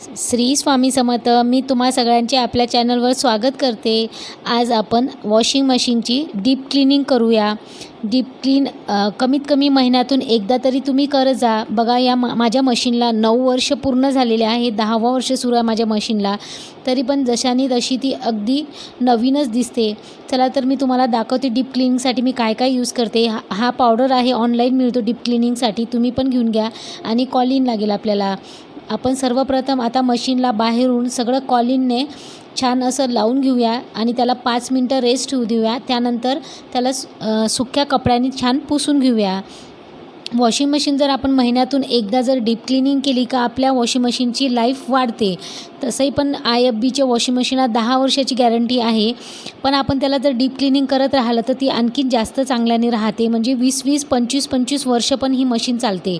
श्री स्वामी समर्थ मी तुम्हा सगळ्यांचे आपल्या चॅनलवर स्वागत करते. आज आपण वॉशिंग मशीनची डीप क्लिनिंग करूया. डीप क्लीन कमीत कमी महिन्यातून एकदा तरी तुम्ही करत जा. बघा या मा माझ्या मशीनला नऊ वर्ष पूर्ण झालेले आहे. दहावं वर्ष सुरू आहे माझ्या मशीनला. तरी पण जशानी तशी ती अगदी नवीनच दिसते. चला तर मी तुम्हाला दाखवते डीप क्लिनिंगसाठी मी काय काय यूज करते. हा हा पावडर आहे. ऑनलाईन मिळतो डीप क्लिनिंगसाठी. तुम्ही पण घेऊन घ्या आणि कॉल इन लागेल आपल्याला. आपण सर्वप्रथम आता मशीनला बाहेरून सगळं कॉलिनने छान असं लावून घेऊया आणि त्याला पाच मिनटं रेस्ट होऊ देऊया. त्यानंतर त्याला सुक्या कपड्याने छान पुसून घेऊया. वॉशिंग मशीन जर आपण महिन्यातून एकदा जर डीप क्लिनिंग केली का आपल्या वॉशिंग मशीनची लाईफ वाढते. तसंही पण आय एफ बीच्या वॉशिंग मशीनला दहा वर्षाची गॅरंटी आहे. पण आपण त्याला जर डीप क्लिनिंग करत राहिलं तर ती आणखीन जास्त चांगल्याने राहते. म्हणजे वीस वीस पंचवीस पंचवीस वर्ष पण ही मशीन चालते.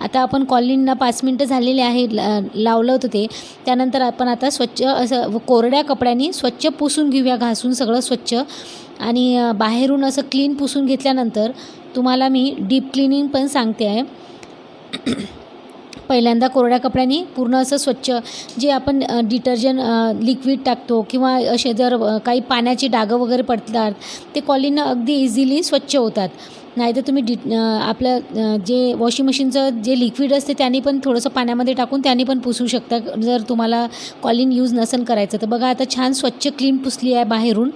आता आपण कॉलिनला पाच मिनटं झालेले आहे ला लावलं होतं ते. त्यानंतर आपण आता स्वच्छ असं कोरड्या कपड्यांनी स्वच्छ पुसून घेऊया घासून सगळं स्वच्छ. आणि बाहेरून असं क्लीन पुसून घेतल्यानंतर तुम्हाला मी डीप क्लिनिंग पण सांगते आहे. पहिल्यांदा कोरड्या कपड्यांनी पूर्ण असं स्वच्छ जे आपण डिटर्जंट लिक्विड टाकतो किंवा असे जर काही पाण्याचे डागं वगैरे पडतात ते कॉलिनं अगदी इझिली स्वच्छ होतात. नाहीतर तुम्ही डि आपलं जे वॉशिंग मशीनचं जे लिक्विड असते त्याने पण थोडंसं पाण्यामध्ये टाकून त्याने पण पुसू शकता. जर तुम्हाला कॉलिन यूज नसेल करायचं तर बघा आता छान स्वच्छ क्लीन पुसली आहे बाहेरून.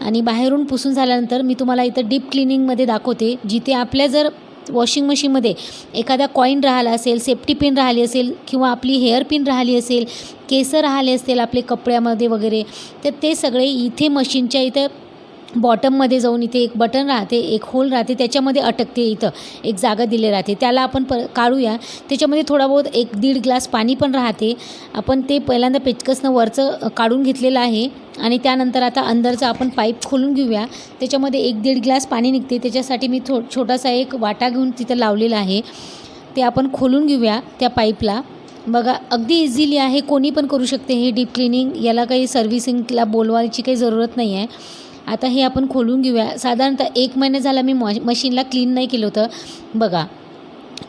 आणि बाहेरून पुसून झाल्यानंतर मी तुम्हाला इथं डीप क्लिनिंगमध्ये दाखवते जिथे आपल्या जर वॉशिंग मशीनमध्ये एखादा कॉईन राहिला असेल सेफ्टी पिन राहिली असेल किंवा आपली हेअर पिन राहिली असेल केसं राहिले असतील आपले कपड्यामध्ये वगैरे तर ते सगळे इथे मशीनच्या इथं बॉटममध्ये जाऊन इथे एक बटन राहते एक होल राहते त्याच्यामध्ये अटकते इथं. एक जागा दिली राहते. त्याला आपण प काढूया. त्याच्यामध्ये थोडा बहुत एक दीड ग्लास पाणी पण राहते. आपण ते पहिल्यांदा पेचकसनं वरचं काढून घेतलेलं आहे. आणि त्यानंतर आता अंदरचा आपण पाईप खोलून घेऊया. त्याच्यामध्ये एक दीड ग्लास पाणी निघते. त्याच्यासाठी मी थो छोटासा एक वाटा घेऊन तिथं लावलेला आहे. ते आपण खोलून घेऊया त्या पाईपला बघा अगदी इझिली आहे. कोणी पण करू शकते हे डीप क्लिनिंग याला काही सर्व्हिसिंगला बोलवायची काही जरूरत नाही आहे आता हे आपण खोलून घेऊया. साधारणतः एक महिना झाला मी मॉ मशीनला क्लीन नाही केलं होतं. बघा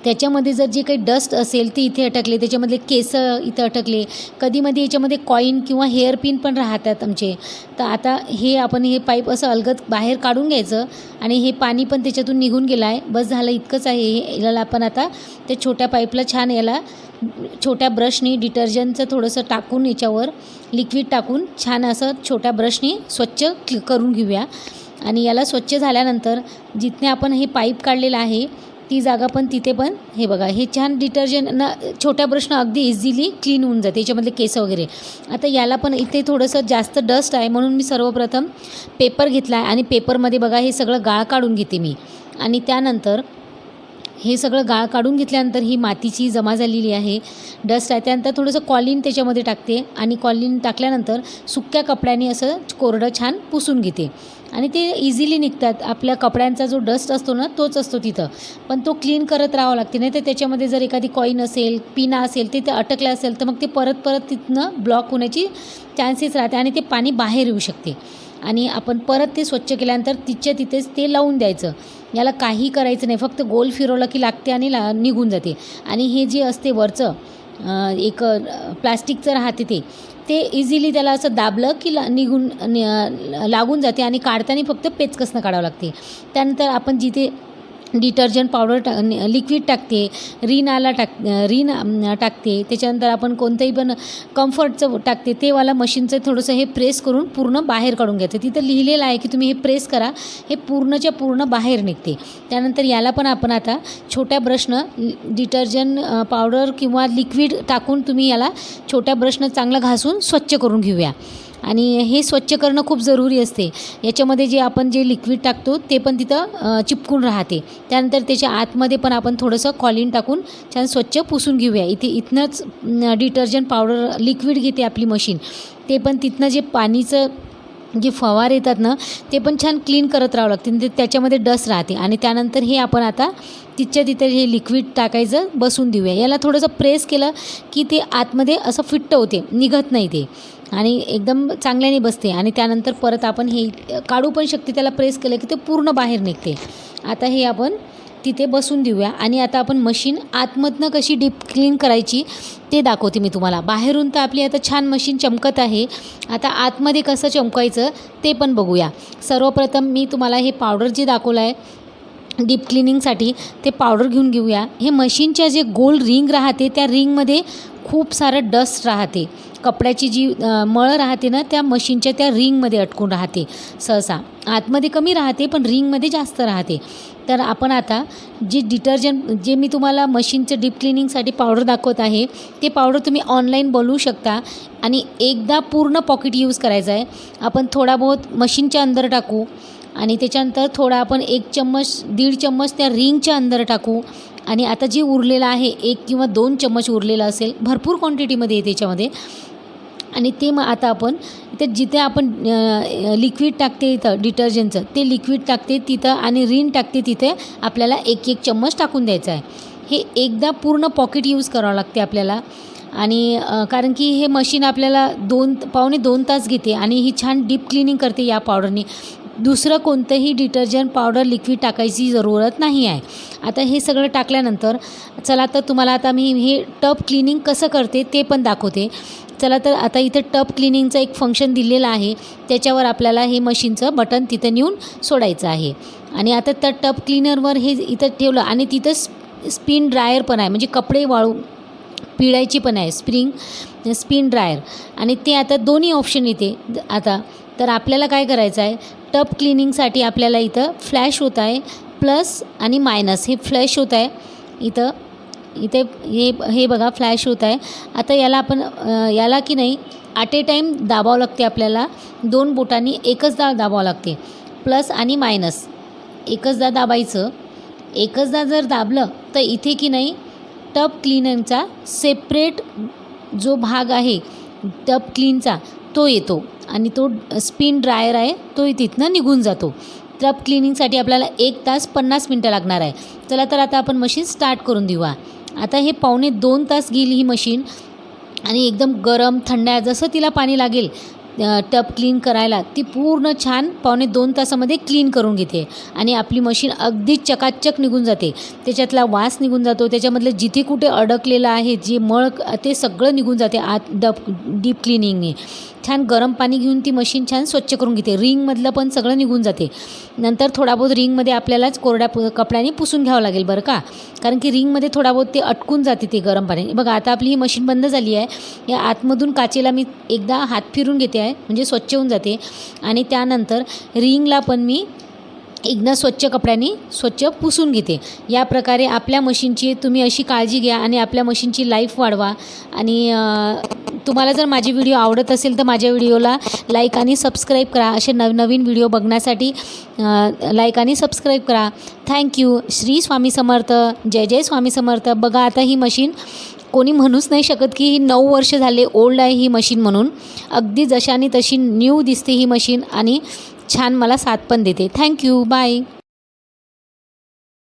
त्याच्यामध्ये जर जे काही डस्ट असेल ते इथे अटकले त्याच्यामधले केस इथं अटकले कधीमध्ये याच्यामध्ये कॉईन किंवा हेअर पिन पण राहतात आमचे. तर आता हे आपण हे पाईप असं अलगद बाहेर काढून घ्यायचं आणि हे पाणी पण त्याच्यातून निघून गेलं आहे बस झालं इतकंच आहे. हे याला आपण आता त्या छोट्या पाईपला छान याला छोट्या ब्रशनी डिटर्जंटचं थोडंसं टाकून याच्यावर लिक्विड टाकून छान असं छोट्या ब्रशनी स्वच्छ क्ल करून घेऊया. आणि याला स्वच्छ झाल्यानंतर जिथने आपण हे पाईप काढलेलं आहे ती जागा पण तिथे पण हे बघा हे छान डिटर्जंट ना छोट्या ब्रशनं अगदी इझिली क्लीन होऊन जाते याच्यामधले केस वगैरे. आता याला पण इथे थोडंसं जास्त डस्ट आहे म्हणून मी सर्वप्रथम पेपर घेतला आहे आणि पेपरमध्ये बघा हे सगळं गाळ काढून घेते मी. आणि त्यानंतर हे सगळं गाळ काढून घेतल्यानंतर ही मातीची जमा झालेली आहे डस्ट आहे. त्यानंतर थोडंसं कॉलिन त्याच्यामध्ये टाकते आणि कॉलिन टाकल्यानंतर सुक्या कपड्याने असं कोरडं छान पुसून घेते. आणि ते इझिली निघतात. आपल्या कपड्यांचा जो डस्ट असतो ना तोच असतो तिथं. पण तो क्लीन करत राहावं लागते. नाही तर त्याच्यामध्ये जर एखादी कॉईन असेल पिना असेल ते ते अटकलं असेल तर मग ते परत परत तिथनं ब्लॉक होण्याची चान्सेस राहते आणि ते पाणी बाहेर येऊ शकते. आणि आपण परत ते स्वच्छ केल्यानंतर तिच्या तिथेच ते लावून द्यायचं. याला काही करायचं नाही. फक्त गोल फिरवलं की लागते आणि ला निघून जाते. आणि हे जे असते वरचं एक प्लास्टिकचं राहते ते. ते इझिली त्याला असं दाबलं की ला निघून नि- लागून जाते आणि काढताना फक्त पेचकसनं काढावं लागते. त्यानंतर आपण जिथे डिटर्जंट पावडर टा लिक्विड टाकते रिन आला टाक रिन टाकते त्याच्यानंतर आपण कोणतंही पण कम्फर्टचं टाकते ते वाला मशीनचं थोडंसं हे प्रेस करून पूर्ण बाहेर काढून घ्यायचं. तिथं लिहिलेलं आहे की तुम्ही हे प्रेस करा हे पूर्णच्या पूर्ण बाहेर निघते. त्यानंतर याला पण आपण आता छोट्या ब्रशनं डिटर्जंट पावडर किंवा लिक्विड टाकून तुम्ही याला छोट्या ब्रशनं चांगलं घासून स्वच्छ करून घेऊया. आणि हे स्वच्छ करणं खूप जरुरी असते. याच्यामध्ये जे आपण जे लिक्विड टाकतो ते पण तिथं चिपकून राहते. त्यानंतर त्याच्या आतमध्ये पण आपण थोडंसं कॉलिन टाकून छान स्वच्छ पुसून घेऊया. इथे इथनंच डिटर्जंट पावडर लिक्विड घेते आपली मशीन ते पण तिथनं जे पाणीचं जे फवार येतात ना ते पण छान क्लीन करत राहावं लागते. म्हणजे ते त्याच्यामध्ये डस्ट राहते. आणि त्यानंतर हे आपण आता तिथच्या तिथे हे लिक्विड टाकायचं बसून देऊया. याला थोडंसं प्रेस केलं की ते आतमध्ये असं फिट्ट होते निघत नाही ते. आणि एकदम चांगल्याने बसते. आणि त्यानंतर परत आपण हे काढू पण शकते. त्याला प्रेस केलं की ते पूर्ण बाहेर निघते. आता हे आपण तिथे बसून देऊया. आणि आता आपण मशीन आतमधनं कशी डीप क्लीन करायची ते दाखवते मी तुम्हाला. बाहेरून तर आपली आता छान मशीन चमकत आहे. आता आतमध्ये कसं चमकायचं ते पण बघूया. सर्वप्रथम मी तुम्हाला हे पावडर जे दाखवलं आहे डीप क्लिनिंगसाठी ते पावडर घेऊन घेऊया. हे मशीनच्या जे गोल रिंग राहते त्या रिंगमध्ये खूप सारं डस्ट राहते. कपड्याची जी मळं मळ राहते ना त्या मशीनच्या त्या रिंगमध्ये अटकून राहते. सहसा. आतमध्ये कमी राहते पण रिंगमध्ये जास्त राहते. तर आपण आता जे डिटर्जंट जे मी तुम्हाला मशीनचं डीप क्लिनिंगसाठी पावडर दाखवत आहे ते पावडर तुम्ही ऑनलाईन बोलवू शकता आणि एकदा पूर्ण पॉकेट यूज करायचं आहे. आपण थोडा बहुत मशीनच्या अंदर टाकू आणि त्याच्यानंतर थोडा आपण एक चम्मच दीड चम्मच त्या रिंगच्या अंदर टाकू. आणि आता जे उरलेलं आहे एक किंवा दोन चम्मच उरलेलं असेल भरपूर क्वांटिटीमध्ये येते त्याच्यामध्ये. आणि ते मग आता आपण तर जिथे आपण लिक्विड टाकते इथं डिटर्जंटचं ते लिक्विड टाकते तिथं आणि रिन टाकते तिथे आपल्याला एक एक चम्मच टाकून द्यायचं आहे. हे एकदा पूर्ण पॉकेट यूज करावं लागते आपल्याला. आणि कारण की हे मशीन आपल्याला दोन पावणे दोन तास घेते आणि ही छान डीप क्लिनिंग करते या पावडरनी दुसरं कोणतंही डिटर्जंट पावडर लिक्विड टाकायची जरूरत नाही आहे. आता हे सगळं टाकल्यानंतर चला तर तुम्हाला आता मी हे टब क्लिनिंग कसं करते ते पण दाखवते. चला तर आता इथं टब क्लिनिंगचं एक फंक्शन दिलेलं आहे. त्याच्यावर आपल्याला हे मशीनचं बटन तिथं नेऊन सोडायचं आहे. आणि आता त्या टब क्लिनरवर हे इथं ठेवलं आणि तिथं स्पिन ड्रायर पण आहे. म्हणजे कपडे वाळू पिळायची पण आहे. स्प्रिंग स्पिन ड्रायर आणि ते आता दोन्ही ऑप्शन येते. आता तर आपल्याला काय करायचं आहे? टब क्लिनिंगसाठी आपल्याला इथं फ्लॅश होत आहे प्लस आणि मायनस. हे फ्लॅश होत आहे इथं. इथे हे हे बघा फ्लॅश होत आहे. आता याला आपण याला की नाही ॲट ए टाईम दाबावं लागते आपल्याला. दोन बोटांनी एकचदा दाबावं लागते. प्लस आणि मायनस. एकचदा दाबायचं. एकचदा जर दाबलं तर इथे की नाही टब क्लिनरचा सेपरेट जो भाग आहे टब क्लीनचा तो येतो आणि तो स्पिन ड्रायर आहे तो तिथनं निघून जातो. स्क्रब क्लिनिंगसाठी आपल्याला एक तास पन्नास मिनटं लागणार आहे. चला तर आता आपण मशीन स्टार्ट करून देऊया. आता हे पावणे दोन तास गेली ही मशीन आणि एकदम गरम थंड आहे जसं तिला पाणी लागेल टब क्लीन करायला ती पूर्ण छान पावणे दोन तासामध्ये क्लीन करून घेते. आणि आपली मशीन अगदी चकाचक निघून जाते. त्याच्यातला वास निघून जातो. त्याच्यामधलं जिथे कुठे अडकलेलं आहे जे मळ ते सगळं निघून जाते आत डब डीप क्लिनिंगने छान गरम पाणी घेऊन ती मशीन छान स्वच्छ करून घेते. रिंगमधलं पण सगळं निघून जाते. नंतर थोडा बहुत रिंगमध्ये आपल्यालाच कोरड्या पु कपड्याने पुसून घ्यावं लागेल बरं का? कारण की रिंगमध्ये थोडा बहुत ते अटकून जाते ते गरम पाण्याने बघा आता आपली ही मशीन बंद झाली आहे. या आतमधून काचेला मी एकदा हात फिरून घेते आहे म्हणजे स्वच्छ होऊन जाते. आणि त्यानंतर रिंगला पण मी एकदा स्वच्छ कपड्याने स्वच्छ पुसून घेते. या प्रकारे आपल्या मशीनची तुम्ही अशी काळजी घ्या आणि आपल्या मशीनची लाईफ वाढवा. आणि तुम्हाला जर माझी व्हिडिओ आवडत असेल तर माझ्या व्हिडिओला लाईक आणि सबस्क्राईब करा. असे नवनवीन व्हिडिओ बघण्यासाठी लाईक आणि सबस्क्राईब करा. Thank you Shri Swami Samarth. जय जय स्वामी समर्थ. बघा आता ही मशीन कोणी म्हणूच नाही शकत की ही नऊ वर्ष झाले ओल्ड आहे ही मशीन म्हणून. अगदी जशाने तशी न्यू दिसते ही मशीन आणि छान मला साथ पण देते. Thank you bye